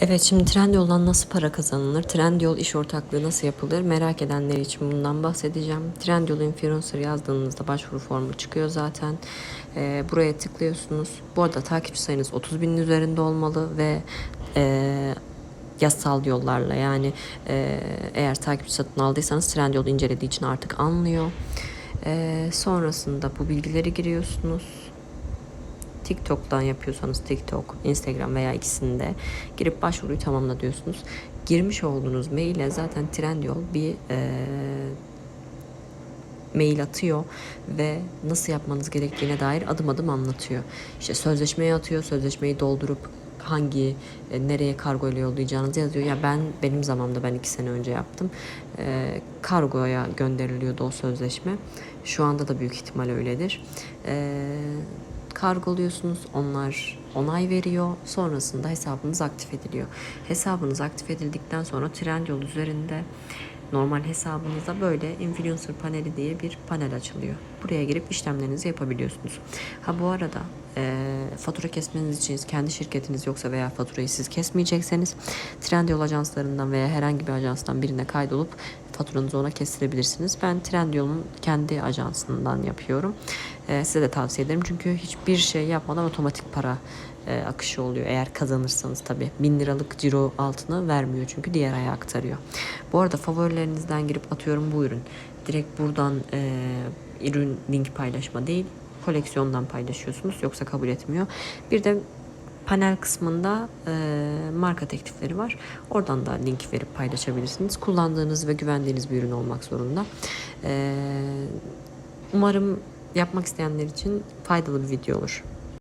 Evet şimdi Trendyol'dan nasıl para kazanılır? Trendyol iş ortaklığı nasıl yapılır? Merak edenler için bundan bahsedeceğim. Trendyol Influencer yazdığınızda başvuru formu çıkıyor zaten. Ee, buraya tıklıyorsunuz. Bu arada takipçi sayınız 30 binin üzerinde olmalı ve e, yasal yollarla yani e, eğer takipçi satın aldıysanız Trendyol incelediği için artık anlıyor. E, sonrasında bu bilgileri giriyorsunuz. TikTok'tan yapıyorsanız TikTok, Instagram veya ikisinde girip başvuruyu tamamla diyorsunuz. Girmiş olduğunuz maile zaten Trendyol bir e, mail atıyor ve nasıl yapmanız gerektiğine dair adım adım anlatıyor. İşte sözleşmeyi atıyor, sözleşmeyi doldurup hangi e, nereye kargo ile yollayacağınızı yazıyor. Ya ben benim zamanımda ben iki sene önce yaptım. E, kargoya gönderiliyordu o sözleşme. Şu anda da büyük ihtimal öyledir. E, kargoluyorsunuz. Onlar onay veriyor. Sonrasında hesabınız aktif ediliyor. Hesabınız aktif edildikten sonra Trendyol üzerinde normal hesabınızda böyle influencer paneli diye bir panel açılıyor. Buraya girip işlemlerinizi yapabiliyorsunuz. Ha bu arada e, fatura kesmeniz için kendi şirketiniz yoksa veya faturayı siz kesmeyecekseniz Trendyol ajanslarından veya herhangi bir ajanstan birine kaydolup faturanızı ona kestirebilirsiniz. Ben Trendyol'un kendi ajansından yapıyorum. E, size de tavsiye ederim çünkü hiçbir şey yapmadan otomatik para e, akışı oluyor. Eğer kazanırsanız tabii. Bin liralık ciro altını vermiyor çünkü diğer aya aktarıyor. Bu arada favorilerinizden girip atıyorum bu ürün. Direkt buradan e, ürün link paylaşma değil koleksiyondan paylaşıyorsunuz yoksa kabul etmiyor. Bir de panel kısmında e, marka teklifleri var. Oradan da link verip paylaşabilirsiniz. Kullandığınız ve güvendiğiniz bir ürün olmak zorunda. E, umarım yapmak isteyenler için faydalı bir video olur.